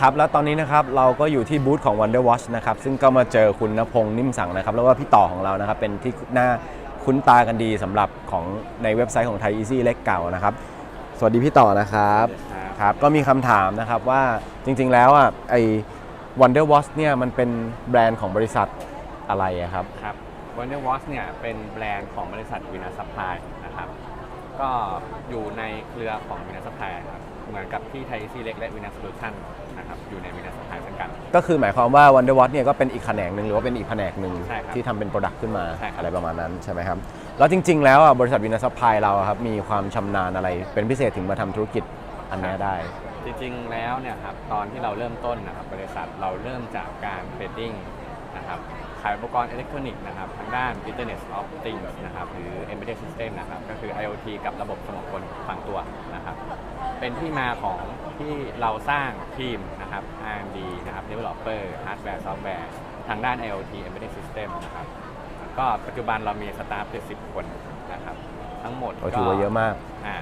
ครับแล้วตอนนี้นะครับเราก็อยู่ที่บูธของ Wonder Watch นะครับซึ่งก็มาเจอคุณณพงษ์นิ่มสังนะครับแล้วก็พี่ต่อของเรานะครับเป็นที่หน้าคุ้นตากันดีสำหรับของในเว็บไซต์ของไทย Easy เล็กเก่านะครับสวัสดีพี่ต่อนะครับครับก็มีคำถามนะครับว่าจริงๆแล้วอะไอ้ Wonder Watch เนี่ยมันเป็นแบรนด์ของบริษัทอะไรอะครับ ครับ Wonder Watch เนี่ยเป็นแบรนด์ของบริษัทวินาซัพพลายนะครับ ก็อยู่ในเครือของวินาซัพพลายครับ เหมือนกับที่ไทยซีเล็กและวินา s โ l ชั o นนะครับอยู่ในวินาซัพพลายเช่นกัน ก็คือหมายความว่า Wonder Watch เนี่ยก็เป็นอีกแขนงหนึ่งหรือว่าเป็นอีกแผนกหนึ่งใช่ครับที่ทำเป็นโปรดักต์ขึ้นมาใช่ครับ อะไรประมาณนั้นใช่ไหมครับ แล้วจริง ๆ แล้วอะบริษัทวินาซัพพลายเราอะครับมีความชำนาญอะไรเป็นพิเศษถึงมาทำธุรกิจอันเนี้ยได้ จริงๆแล้วเนี่ยครับตอนที่เราเริ่มต้นนะครับบริษัทเราเริ่มจากการเทรดดิ้งนะครับ ขายอุปกรณ์อิเล็กทรอนิกส์นะครับทางด้าน Internet of Things นะครับหรือ Embedded System นะครับก็คือ IoT กับระบบสมองคนฝังตัวนะครับเป็นที่มาของที่เราสร้างทีมนะครับ R&D นะครับ Developer Hardware Software ทางด้าน IoT Embedded System นะครับก็ปัจจุบันเรามีสตาฟเป็น10คนนะครับทั้งหมดก็ถือว่าเยอะมากอ่า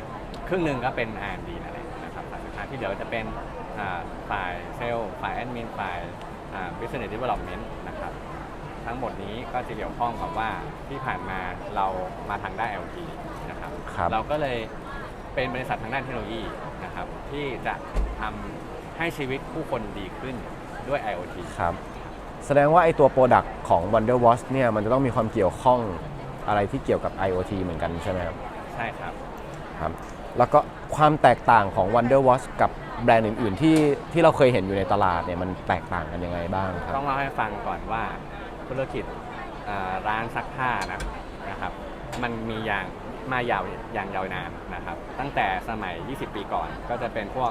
ครึ่งหนึ่งก็เป็น R&D นั่นแหละนะครับฝ่ายสินค้าที่เหลือจะเป็นอ่าฝ่ายเซลล์ฝ่ายแอดมินฝ่ายอ่า Business Development นะครับ ทั้งหมดนี้ก็จะเกี่ยวข้องกับว่าที่ผ่านมาเรามาทางด้าน LT นะครับ ครับเราก็เลยเป็นบริษัททางด้านเทคโนโลยีนะครับ ที่จะทำให้ชีวิตผู้คนดีขึ้นด้วย IoT ครับ แสดงว่าไอ้ตัวโปรดักต์ของ Wonder Watch เนี่ยมันจะต้องมีความเกี่ยวข้องอะไรที่เกี่ยวกับ IoT เหมือนกันใช่ไหมครับใช่ครับ ครับ แล้วก็ความแตกต่างของ Wonder Watch กับแบรนด์อื่น ๆ ที่ที่เราเคยเห็นอยู่ในตลาดเนี่ยมันแตกต่างกันยังไงบ้างครับ ต้องเล่าให้ฟังก่อนว่า ธุรกิจอ่าร้านซักผ้านะนะครับ มันมีอย่างมายาวอย่างยาวนานนะครับ ตั้งแต่สมัย 20 ปีก่อนก็จะเป็นพวก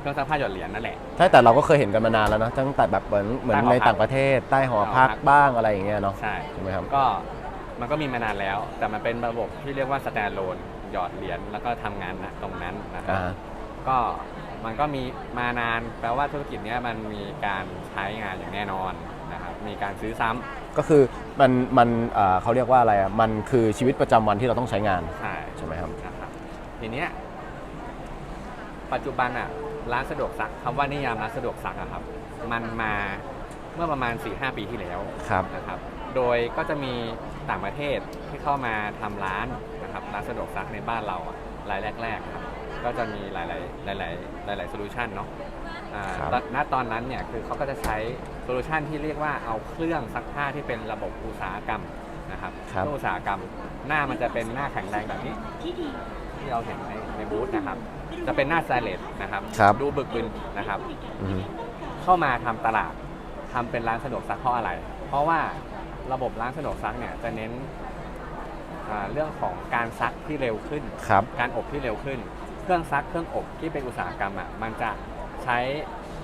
เครื่องซักผ้าหยอดเหรียญนั่นแหละ ใช่แต่เราก็เคยเห็นกันมานานแล้วนะตั้งแต่แบบเหมือนเหมือนใต้หอในพักต่างประเทศใต้หอพักหอพักบ้างอะไรอย่างเงี้ยเนาะใช่ใช่ไหมครับก็มันก็มีมานานแล้ว แต่มันเป็นระบบที่เรียกว่าสแตนโลนหยอดเหรียญแล้วก็ทำงานณตรงนั้นนะครับอ่าก็มันก็มีมานานแปลว่าธุรกิจเนี้ยมันมีการใช้งานอย่างแน่นอนนะครับ มีการซื้อซ้ำ ก็คือมันมันเอ่อเขาเรียกว่าอะไรอะมันคือชีวิตประจำวันที่เราต้องใช้งาน ใช่ใช่ไหมครับ นะครับทีเนี้ยปัจจุบันอะร้านสะดวกซักคำว่านิยามร้านสะดวกซักอะครับ มันมาเมื่อประมาณ 4-5 ปีที่แล้วครับ นะครับ โดยก็จะมีต่างประเทศที่เข้ามาทำร้านนะครับร้านสะดวกซักในบ้านเราอะรายแรกๆครับก็จะมีหลายๆหลายๆหลายๆโซลูชันเนาะอ่าครับตอนณตอนนั้นเนี่ยคือเขาก็จะใช้ โซลูชันที่เรียกว่าเอาเครื่องซักผ้าที่เป็นระบบอุตสาหกรรมนะครับครับ เครื่องอุตสาหกรรม หน้ามันจะเป็นหน้าแข็งแรงแบบนี้ ที่เราเห็นในในบูธนะครับ จะเป็นหน้าสไตเลสนะครับ ครับ ดูบึกบึนนะครับ อือฮึเข้ามาทำตลาดทำเป็นร้านสะดวกซักเพราะอะไร เพราะว่าระบบร้านสะดวกซักเนี่ยจะเน้นอ่าเรื่องของการซักที่เร็วขึ้น ครับ การอบที่เร็วขึ้น เครื่องซักเครื่องอบที่เป็นอุตสาหกรรมอะมันจะใช้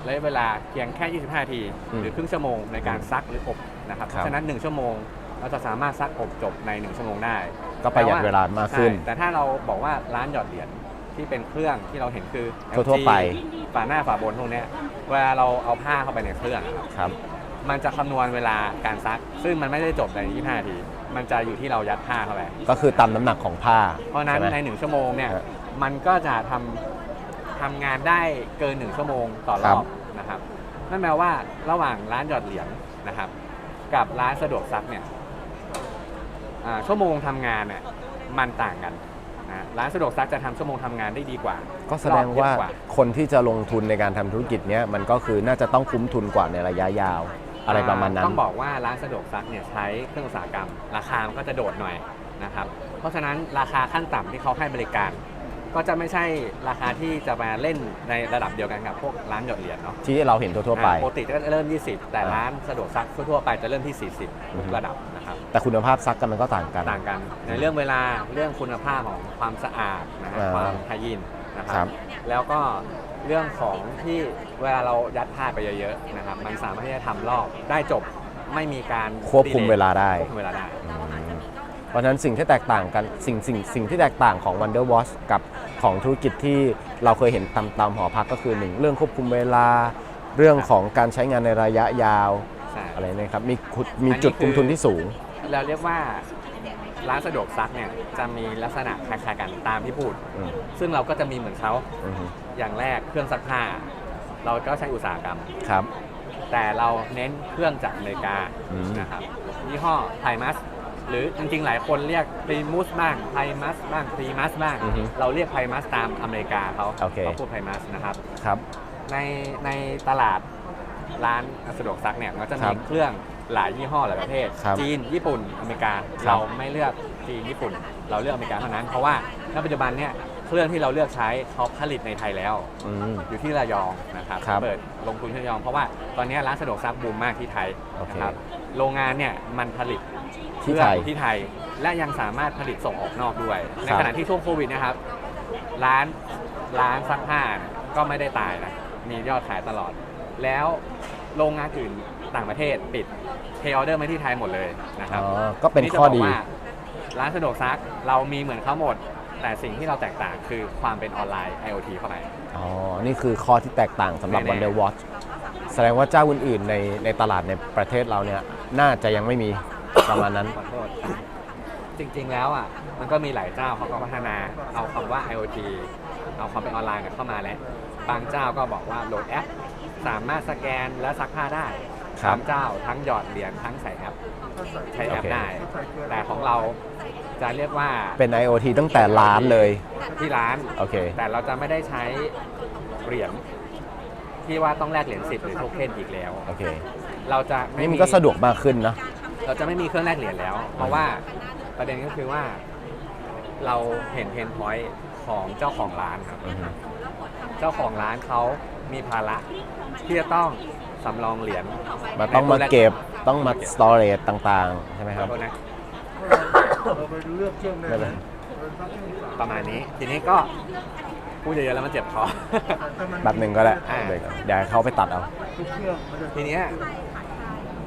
ระยะเวลาเพียงแค่ 25นาทีอืมหรือครึ่งชั่วโมงในการซักหรืออบนะครับครับเพราะฉะนั้น 1 ชั่วโมงเราจะสามารถซักอบจบใน 1 ชั่วโมงได้ ก็ประหยัดเวลามากขึ้นใช่แต่ถ้าเราบอกว่าร้านหยอดเหรียญที่เป็นเครื่องที่เราเห็นคือทั่วๆไปฝาหน้าฝาบนพวกเนี้ยเวลาเราเอาผ้าเข้าไปในเครื่องครับครับมันจะคำนวณเวลาการซัก ซึ่งมันไม่ได้จบใน 25 นาที มันจะอยู่ที่เรายัดผ้าเข้าไป ก็คือตามน้ำหนักของผ้า เพราะฉะนั้นใช่ไหมในหนึ่งชั่วโมงเนี่ยฮะมันก็จะทำ ทำงานได้เกินหนึ่งชั่วโมงต่อรครัอบบนะครับ นั่นแปลว่าระหว่างร้านหยอดเหรียญนะครับ กับร้านสะดวกซักเนี่ยอ่าชั่วโมงทำงานเนี่ยมันต่างกันนะร้านสะดวกซักจะทำชั่วโมงทำงานได้ดีกว่าก็แสดงว่าเยอะกคนที่จะลงทุนในการทำธุรกิจเนี้ยมันก็คือน่าจะต้องคุ้มทุนกว่าในระยะยาว อะไรประมาณนั้น ต้องบอกว่าร้านสะดวกซักเนี่ยใช้เครื่องอุตสาหกรรม ราคามันก็จะโดดหน่อยนะครับ เพราะฉะนั้นราคาขั้นต่ำที่เขาให้บริการ ก็จะไม่ใช่ราคาที่จะมาเล่นในระดับเดียวกันกับพวกร้านหยอดเหรียญเนาะที่เราเห็นทั่วๆไป อ่าปกติก็จะเริ่ม 20 แต่อ่าร้านสะดวกซักทั่วๆไปจะเริ่มที่ 40อืทุอฮึกระดับนะครับ แต่คุณภาพซักกันมันก็ต่างกัน ต่างกันในเรื่องเวลาเรื่องคุณภาพของความสะอาดนะฮะอ่าความไฮยีนนะคครัรับ บ แล้วก็เรื่องของที่เวลาเรายัดผ้าไปเยอะๆนะครับมันสามารถที่จะทำรอบได้จบไม่มีการควบคุม delay เวลาได้ ควบคุมเวลาได้ เพราะฉะนั้นสิ่งที่แตกต่างกันสิ่งสิ่งสิ่งที่แตกต่างของ Wonder Watch กับของธุรกิจที่เราเคยเห็นตามตามหอพักก็คือหนึ่งเรื่องควบคุมเวลาเรื่องของการใช้งานในระยะยาวใช่ อะไรนะครับมีคุมีอันนี้จุดคือคุ้มทุนที่สูง เราเรียกว่าร้านสะดวกซักเนี่ยจะมีลักษณะคล้ายๆกันตามที่พูด อืม ซึ่งเราก็จะมีเหมือนเขาอือฮึอย่างแรกเครื่องซักผ้า เราก็ใช้อุตสาหกรรม ครับ แต่เราเน้นเครื่องจากอเมริกาอืม นะครับยี่ห้อไพมัส หรือจริงๆ หลายคนเรียกพรีมุสบ้างไพมัสบ้างพรีมัสบ้าง อือฮึเราเรียกไพมัสตามอเมริกาเขาโอเค เขาพูดไพมัสนะครับ ครับ ในในตลาดร้านสะดวกซักเนี่ยมันจะครัมีบเครื่องหลายยี่ห้อหลายประเทศครับจีน ญี่ปุ่นอเมริกา ครับเราไม่เลือกจีนญี่ปุ่น เราเลือกอเมริกาเท่านั้น เพราะว่าณปัจจุบันเนี่ยเครื่องที่เราเลือกใช้เขาผลิตในไทยแล้วอืมอยู่ที่ระยองนะครับครับเปิดลงทุนที่ระยองเพราะว่าตอนนี้ร้านสะดวกซักบูมมากที่ไทยโอเคนะครับโรงงานเนี่ยมันผลิต ที่ไทยเครื่องที่ไทย และยังสามารถผลิตส่งออกนอกด้วย ในครับขณะที่ช่วงโควิดนะครับ ร้านร้านซักผ้าเนี่ยก็ไม่ได้ตายนะ มียอดขายตลอด แล้วโรงงานอื่นต่างประเทศปิดเทออเดอร์มาที่ไทยหมดเลยนะครับอ๋อก็เป็นจะข้อบกดีว่าร้านสะดวกซักเรามีเหมือนเขาหมด แต่สิ่งที่เราแตกต่างคือความเป็นออนไลน์ IoT เข้าไป อ๋อ นี่คือข้อที่แตกต่างสำหรับ แน่ๆ Wonder Watch แสดงว่าเจ้าอื่นๆในในตลาดในประเทศเราเนี่ย น่าจะยังไม่มี ประมาณนั้น ขอโทษ จริงๆแล้วอะ มันก็มีหลายเจ้าเขาก็พัฒนาเอาคำว่า IoT เอาความเป็นออนไลน์เนี่ยเข้ามาแล้ว บางเจ้าก็บอกว่าโหลดแอป สามารถสแกนและซักผ้าได้ครับ บางเจ้าทั้งหยอดเหรียญทั้งใส่แอปใช้แอปโอเคได้ แต่ของเราจะเรียกว่าเป็น IoT ตั้งแต่ร้านเลย ที่ร้าน โอเค แต่เราจะไม่ได้ใช้เหรียญที่ว่าต้องแลกเหรียญสิบหรือโทเค็นอีกแล้ว โอเค เราจะไนี่มันก็สะดวกมากขึ้นเนอะ เราจะไม่มีเครื่องแลกเหรียญแล้ว เพราะว่าประเด็นก็คือว่าเราเห็นเพนพอยต์ของเจ้าของร้านครับ อือฮึเจ้าของร้านเขามีภาระที่จะต้องสำรองเหรียญมันต้องมาเก็บต้องมา storage ต่างๆ ใช่ไหมครับขอโทษนะ เราไปเลือกเครื่องได้ได้ไหไหมมประมาณนี้ ทีนี้ก็พูดเยอะๆแล้วมันเจ็บคอแบบหนึ่งก็ได้อ่า เดี๋ยวก่อนเดี๋ยวให้เขาไปตัดเอา ทุกเครื่องมันจะ ทีเนี้ย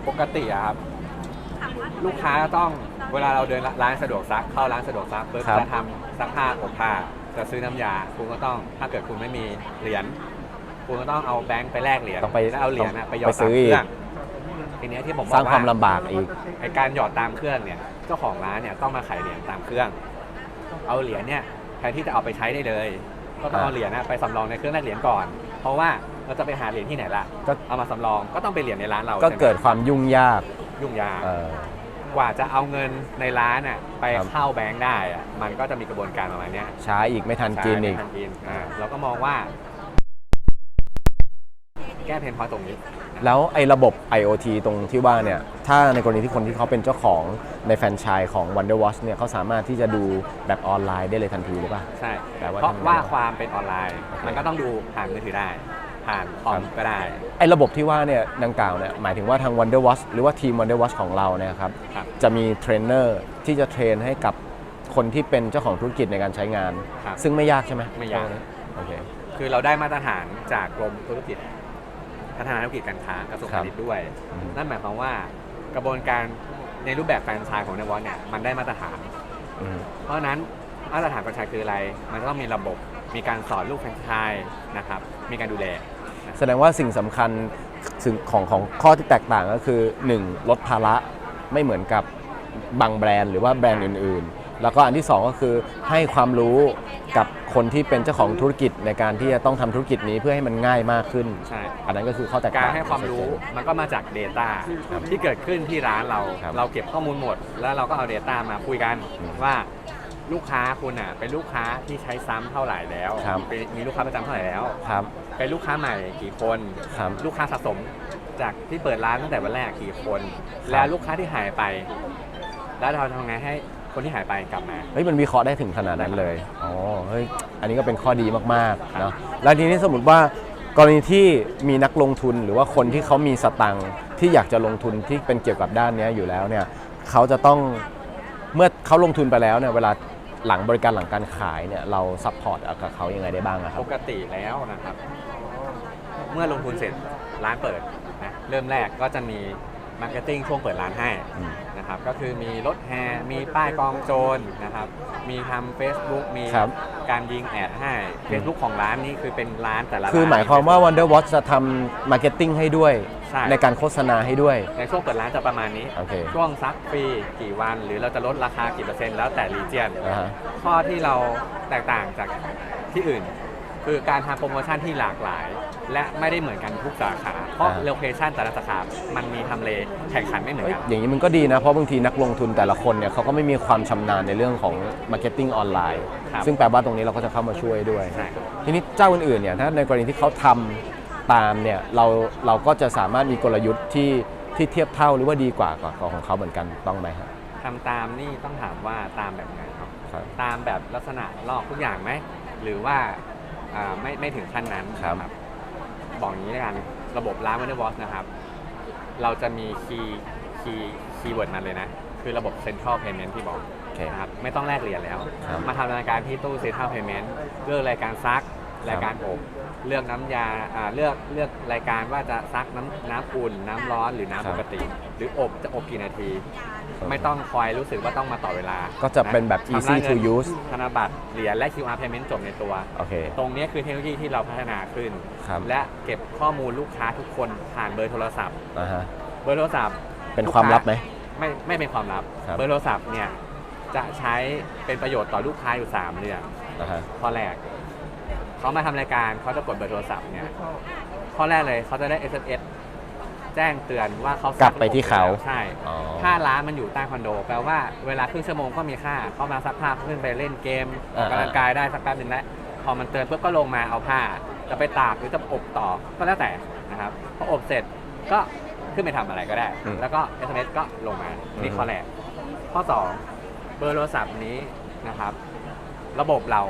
ปกติอะครับ ลูกค้าต้องเวลาเราเดินร้านสะดวกซักเข้าร้านสะดวกซักปุ๊บครับ จะทำซักผ้าอบผ้าจะซื้อน้ำยา คุณก็ต้องถ้าเกิดคุณไม่มีเหรียญคุณก็ต้องเอาแบงค์ไปแลกเหรียญต้องไปแล้วเอาเหรียญอะไปหยอดไปซื้ตามอเคอีกรื่องทีเนี้ยที่ผมบสอร้างกความว่าลำบากอีก ไอการหยอดตามเครื่องเนี่ยเจ้าของร้านเนี่ยต้องมาขายเหรียญตามเครื่อง เอาเหรียญเนี่ยแทนที่จะเอาไปใช้ได้เลย ก็ต้องเอาเหรียญน่ะไปสำรองในเครื่องแลกเหรียญก่อน เพราะว่าเราจะไปหาเหรียญที่ไหนล่ะก็ เอามาสำรองก็ต้องเป็นเหรียญในร้านเราก็ใช่ไหม เกิดความยุ่งยาก ยุ่งยาก เออ กว่าจะเอาเงินในร้านน่ะไปครับ เข้าแบงค์ได้อะมันก็จะมีกระบวนการประมาณเนี้ยช้าอีกไม่ทันกินอีก ใช่ไม่ทันกินอ่าเราก็มองว่า แก้เพนพอยต์ตรงนี้ แล้วไอ้ระบบ IoT ตรงที่ว่าเนี่ย ถ้าในกรณีที่คนที่เขาเป็นเจ้าของในแฟรนไชส์ของ Wonder Watch เนี่ยเขาสามารถที่จะดูแบบออนไลน์ได้เลยทันทีหรือเปล่า ใช่ แปลว่าเพราะทำไงว่าบ้างความเป็นออนไลน์โอเคมันก็ต้องดูผ่านมือถือได้ ผ่านคอครัมบก็ได้ ไอ้ระบบที่ว่าเนี่ยดังกล่าวเนี่ยหมายถึงว่าทาง Wonder Watch หรือว่าทีม Wonder Watch ของเราเนี่ยครับครับ จะมีเทรนเนอร์ที่จะเทรนให้กับคนที่เป็นเจ้าของธุรกิจในการใช้งาน ครับซึ่งไม่ยากใช่ไหมไม่ยาก โอเค คือเราได้มาตรฐานจากกรมธุรกิจพัฒนาธุรกิจการค้ากระทรวงครัพาบณิชย์ด้วย อืม นั่นหมายความว่ากระบวนการในรูปแบบแฟรนไชส์ของในวอตเนี่ยมันได้มาตรฐาน อืม เพราะฉะนั้นมาตรฐานแฟรนไชส์คืออะไร มันจะต้องมีระบบ มีการสอนลูกแฟรนไชส์นะครับ มีการดูแล แสดงว่าสิ่งสำคัญสิ่งของของข้อที่แตกต่างก็คือ 1. ลดภาระไม่เหมือนกับบางแบรนด์หรือว่าแบรนด์อื่น ๆ แล้วก็อันที่ 2 ก็คือให้ความรู้กับคนที่เป็นเจ้าของธุรกิจในการที่จะต้องทำธุรกิจนี้เพื่อให้มันง่ายมากขึ้น ใช่ อันนั้นก็คือข้อแตกการต่างให้ความรู้มันก็มาจาก Data ครับที่เกิดขึ้นที่ร้านเราครับเราเก็บข้อมูลหมด แล้วเราก็เอา Data มาคุยกันอืมว่า ลูกค้าคุณอะเป็นลูกค้าที่ใช้ซ้ำเท่าไหร่แล้วครับ เป็นมีลูกค้าประจำเท่าไหร่แล้ว ครับ เป็นลูกค้าใหม่กี่คน ครับ ลูกค้าสะสมจากที่เปิดร้านตั้งแต่วันแรกกี่คนครับแล้วลูกค้าที่หายไป แล้วเราทำไงให้คนที่หายไปกลับมา เฮ้ยมันวิเคราะห์ได้ถึงขนาดนั้นเลย อ๋อ เฮ้ย อันนี้ก็เป็นข้อดีมากๆ เนาะแล้วทีนี้สมมติว่ากรณีที่มีนักลงทุนหรือว่าคนที่เขามีสตังค์ที่อยากจะลงทุนที่เป็นเกี่ยวกับด้านเนี้ยอยู่แล้วเนี่ย เขาจะต้องเมื่อเขาลงทุนไปแล้วเนี่ย เวลา หลังบริการหลังการขายเนี่ยเราซัพพอร์ตกับเขายังไงได้บ้างอะครัปบกติแล้วนะครับ เมื่อลงทุนเสร็จร้านเปิดนะเริ่มแรกก็จะมีมาร์เก็ตติ้งช่วงเปิดร้านให้อืมนะครับก็คือมีรถแฮมีป้ายกองโจรนะครับมีทำ Facebook มีครับ การยิงแอดให้ Facebook ของร้านนี้คือเป็นร้านแต่ละร้านคือหมายความว่า Wonder Watch จะทำมาร์เก็ตติ้งให้ด้วย ใช่ ในการโฆษณาให้ด้วย ในช่วงเปิดร้านจะประมาณนี้ โอเค ช่วงซักฟรีกี่วัน หรือเราจะลดราคากี่เปอร์เซ็นต์แล้วแต่รีเจียนนะฮะ ข้อที่เราแตกต่างจากที่อื่น คือการทำโปรโมชั่นที่หลากหลาย และไม่ได้เหมือนกันทุกสาขา เพราะอ่า โลเคชันแต่ละสาขามันมีทำเลแข่งขันไม่เหมือนเอ้ยกัน อย่างนี้มันก็ดีนะ เพราะบางทีนักลงทุนแต่ละคนเนี่ยเขาก็ไม่มีความชำนาญในเรื่องของ Marketing ออนไลน์ ครับ ซึ่งแปลว่าตรงนี้เราก็จะเข้ามาช่วยด้วย ใช่ครับ ทีนี้เจ้าอื่นๆเนี่ยถ้าในกรณีที่เขาทำ ตามเนี่ยเราเราก็จะสามารถมีกลยุทธ์ที่ที่เทียบเท่าหรือว่าดีกว่ากว่าของเขาเหมือนกันต้องไหมครับทำตามนี่ต้องถามว่าตามแบบไหนครับครับตามแบบลักษณะลอกทุกอย่างไหมหรือว่าอ่าไม่ไม่ถึงขั้นนั้นครับนะบอกอย่างนี้แล้วกันระบบร้าน w o n d e r w a t c h นะครับ เราจะมีคีย์คีย์คีย์เวิร์ดมันเลยนะ คือระบบ Central Payment ที่บอกโอเคนะครับไม่ต้องแลกเหรียญแล้วครับมาทำรายการที่ตู้ Central Payment เลือกรายการซัก รายการอบเลือกน้ำยาอ่าเลือกเลือกรายการว่าจะซักน้ำน้ำอุ่น น้ำร้อนหรือครับน้ำปกติ หรืออบจะอบกี่นาที ไม่ต้องคอยรู้สึกว่าต้องมาต่อเวลาก็จะเป็นแบบชำระ easy to งิน use ธนบัตรเหรียญและ QR payment จบในตัว โอเค ตรงนี้คือเทคโนโลยีที่เราพัฒนาขึ้น ครับ และเก็บข้อมูลลูกค้าทุกคนผ่านเบอร์โทรศัพท์ นะฮะ เบอร์โทรศัพท์ เป็นความลับไหม ไม่ไม่เป็นความลับ ครับ เบอร์โทรศัพท์เนี่ยจะใช้เป็นประโยชน์ต่อลูกค้าอยู่ 3 เรื่องนะฮะ ข้อแรก เขามาทำรายการเขาจะกดเบอร์โทรศัพท์เนี่ยข้อแรกเลยเขาจะได้ SMS แจ้งเตือนว่าเขากกลับไปที่เขา ใช่ อ๋อ ถ้าร้านมันอยู่ใต้คอนโด แปลว่าเวลาครึ่งชั่วโมงก็มีค่าเข้ามาซักผ้าขึ้นไปเล่นเกมออกกำลังกายได้สักแป๊บหนึงแล้วพอมันเตือนปุ๊บก็ลงมาเอาผ้า จะไปตากหรือจะอบต่อก็แล้วแต่นะครับพออบเสร็จก็ขึ้นไปทำอะไรก็ได้ อืมแล้วก็ SMS ก็ลงมานี่อืมข้อแรกข้อ 2 เบอร์โทรศัพท์นี้นะครับ ระบบเรา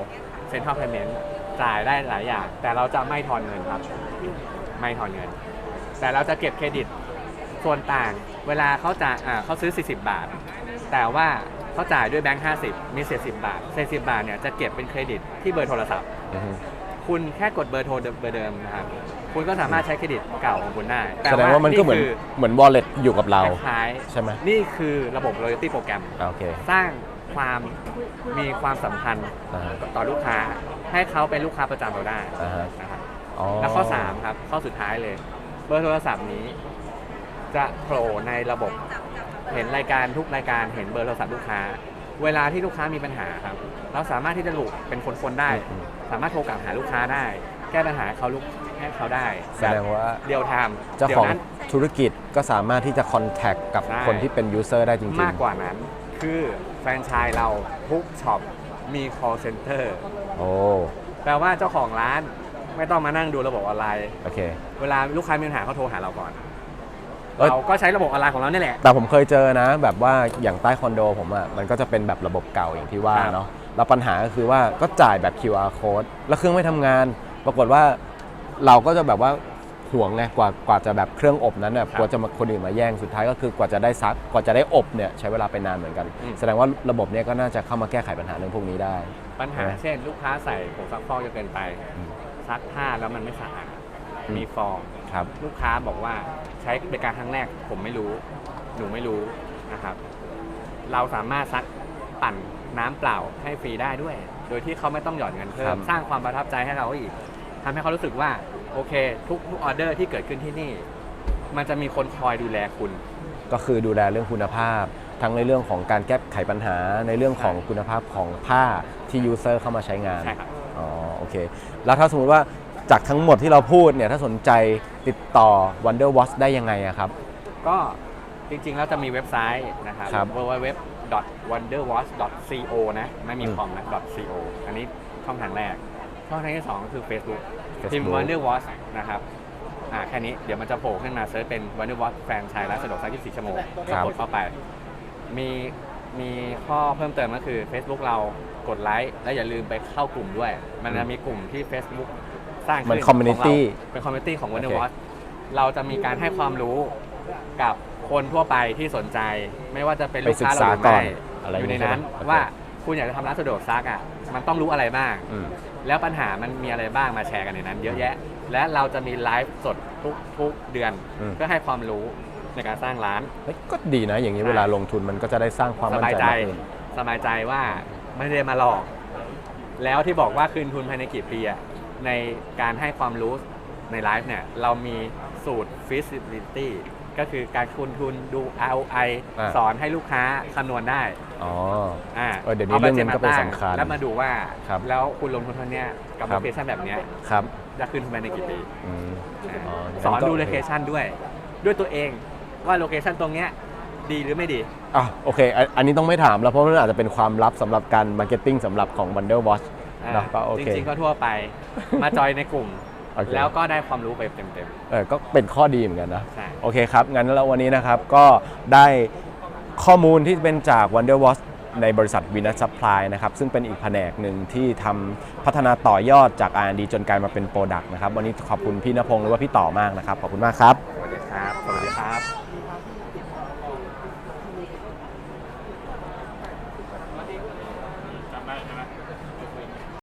เซ็นทรัลเพย์เมนต์ จ่ายได้หลายอย่าง แต่เราจะไม่ทอนเงินครับ ไม่ทอนเงิน แต่เราจะเก็บเครดิตส่วนต่าง เวลาเขาจะอ่าเขาซื้อ 40 บาท แต่ว่าเขาจ่ายด้วยแบงค์50 มีเศษ10 บาท เศษ10 บาทเนี่ยจะเก็บเป็นเครดิตที่เบอร์โทรศัพท์ อือฮึคุณแค่กดเบอร์โทรเดิมเบอร์เดิมนะครับ คุณก็สามารถใช้เครดิตเก่าของคุณได้แสดงว่ามันก็เหมือนคือเหมือน wallet อยู่กับเราคล้ายใช่ไหมๆนี่คือระบบ loyalty โปรแกรมอ่าโอเคสร้างความมีความสัมพันธ์อ่าฮะต่อลูกค้า ให้เขาเป็นลูกค้าประจำเราได้อ่าฮะ นะครับอ๋อ แล้วข้อ3ครับข้อสุดท้ายเลย เบอร์โทรศัพท์นี้ จะโผล่ในระบบ เห็นรายการทุกรายการเห็นเบอร์โทรศัพท์ลูกค้า เวลาที่ลูกค้ามีปัญหาครับ เราสามารถที่จะหลุเป็นคนๆได้ อืม สามารถโทรกลับหาลูกค้าได้ แก้ปัญหาให้เขาลูกให้เขาได้แสดงว่าเดียวไทม์เจ้าดี๋ยขวองนั้นธุรกิจก็สามารถที่จะคอนแทคกับใช่คนที่เป็น user ได้จริงๆมากกว่านั้น คือแฟรนไชส์เราทุกช็อป มี call center โอ้แปลว่าเจ้าของร้านไม่ต้องมานั่งดูระบบออนไลน์ โอเค เวลาลูกค้ามีปัญหาเขาโทรหาเราก่อน เอ้ย เราก็ใช้ระบบออนไลน์ของเรานี่แหละ แต่ผมเคยเจอนะ แบบว่าอย่างใต้คอนโดผมอะ่ะมันก็จะเป็นแบบระบบเก่าอย่างที่ว่าครับ เนาะแล้วปัญหาก็คือว่าก็จ่ายแบบ QR code แล้วเครื่องไม่ทำงาน ปรากฏว่าเราก็จะแบบว่า ห่วงไงกว่ากว่าจะแบบเครื่องอบนั้นเนี่ยกว่าจะมาคนอื่นมาแย่งสุดท้ายก็คือกว่าจะได้ซักกว่าจะได้อบเนี่ยใช้เวลาไปนานเหมือนกันแสดงว่าระบบเนี้ยก็น่าจะเข้ามาแก้ไขปัญหาเรื่องพวกนี้ได้ ปัญหาใช่ไหมเช่น ลูกค้าใส่ผงซักฟอกเยอะเกินไป อืมซักผ้าแล้วมันไม่สะอาดอืม มีฟอง ครับ ลูกค้าบอกว่าใช้บริการครั้งแรกผมไม่รู้ หนูไม่รู้นะครับ เราสามารถซักปั่นน้ำเปล่าให้ฟรีได้ด้วย โดยที่เขาไม่ต้องหย่อนเงินเพิ่ครัมบ สร้างความประทับใจให้เราอีก ทำให้เขารู้สึกว่าโอเค ทุกทุกออเดอร์ที่เกิดขึ้นที่นี่ มันจะมีคนคอยดูแลคุณ ก็คือดูแลเรื่องคุณภาพ ทั้งในเรื่องของการแก้ไขปัญหาในเรื่องของคุณภาพของผ้าที่ยูเซอร์เข้ามาใช้งานใช่ครับ อ๋อโอเค แล้วถ้าสมมุติว่าจากทั้งหมดที่เราพูดเนี่ยถ้าสนใจติดต่อ Wonder Watch ได้ยังไงอะครับ ก็จริงๆ แล้วจะมีเว็บไซต์นะครับ ครับ www.wonderwatch.co นะ ไม่มีอืมคอมนะ .co อันนี้ช่องทางแรก ช่องทางที่สองก็คือ Facebook พิม Facebook พ์ Wonder Watch นะครับอ่าแค่นี้เดี๋ยวมันจะโผล่ขึ้นมาเซิร์ชเป็น Wonder Watch แฟรนไชส์ร้านสะดวกซัก24ชั่วโมงครับกดเข้าไป มีมีข้อเพิ่มเติมก็คือ Facebook เรากดไลค์และอย่าลืมไปเข้ากลุ่มด้วย มันจะมีกลุ่มที่ Facebook สร้างเหมือนขึ้ community ของเราเป็นคอมมูนิตี้ของ Wonder โอเค Watch เราจะมีการให้ความรู้กับคนทั่วไปที่สนใจ ไม่ว่าจะเป็นไปลูกศึค้ากเราษาหรือก่อไม่นอะไรอยู่ในอย่างนี้นั้นใช่ไหมว่า คุณอยากจะทำร้านสะดวกซักอะมันต้องรู้อะไรบ้าง อืม แล้วปัญหามันมีอะไรบ้างมาแชร์กันในนั้น เยอะแยะ และเราจะมีไลฟ์สดทุกทุกเดือน อืม เพื่อให้ความรู้ในการสร้างร้าน เฮ้ยก็ดีนะ อย่างนี้ใช่ เวลาลงทุนมันก็จะได้สร้างความสมั่นบายใจใจมากขึ้นสบายใจว่าไม่ได้มาหลอก แล้วที่บอกว่าคืนทุนภายในกี่ปีอะในการให้ความรู้ในไลฟ์เนี่ย เรามีสูตร feasibility ก็คือการคูณทุนดู ROI อ่า สอนให้ลูกค้าคำนวณได้อ๋อ อ่าเออเดี๋ยวนี้เรื่องเงินก็เป็นอาสำคัญแล้วมาดูว่า ครับแล้วคุณลงทุนเท่าเนี้ยกับครัโลบ เคชันแบบเนี้ยครับจะคืนทุนภายในกี่ปีอืมอ่าอ๋อสอนงั้นก็ดูโลเคชันด้วย ด้วยตัวเองว่าโลเคชันตรงเนี้ยดีหรือไม่ดี อะโอเคอันอันนี้ต้องไม่ถามแล้วเพราะมันอาจจะเป็นความลับสำหรับการมาร์เก็ตติ้งสำหรับของ Wonder Watch อ่าเนอะก็โอจเค ริงๆก็ทั่วไป มาจอยในกลุ่ม โอเค แล้วก็ได้ความรู้ไปเต็ม เออก็เป็นข้อดีเหมือนกันนะๆใช่ โอเคครับ งั้นแล้ววันนี้นะครับก็ได้ข้อมูลที่เป็นจาก Wonder Watch ในบริษัทวินัสซัพพลายนะครับ ซึ่งเป็นอีกแผนกหนึ่งที่ทำพัฒนาต่อยอดจาก R&D จนกลายมาเป็นโปรดักต์นะครับ วันนี้ขอบคุณพี่นพงศ์หรือว่าพี่ต่อมากนะครับ ขอบคุณมากครับสวัสดีครับ สวัสดีครับ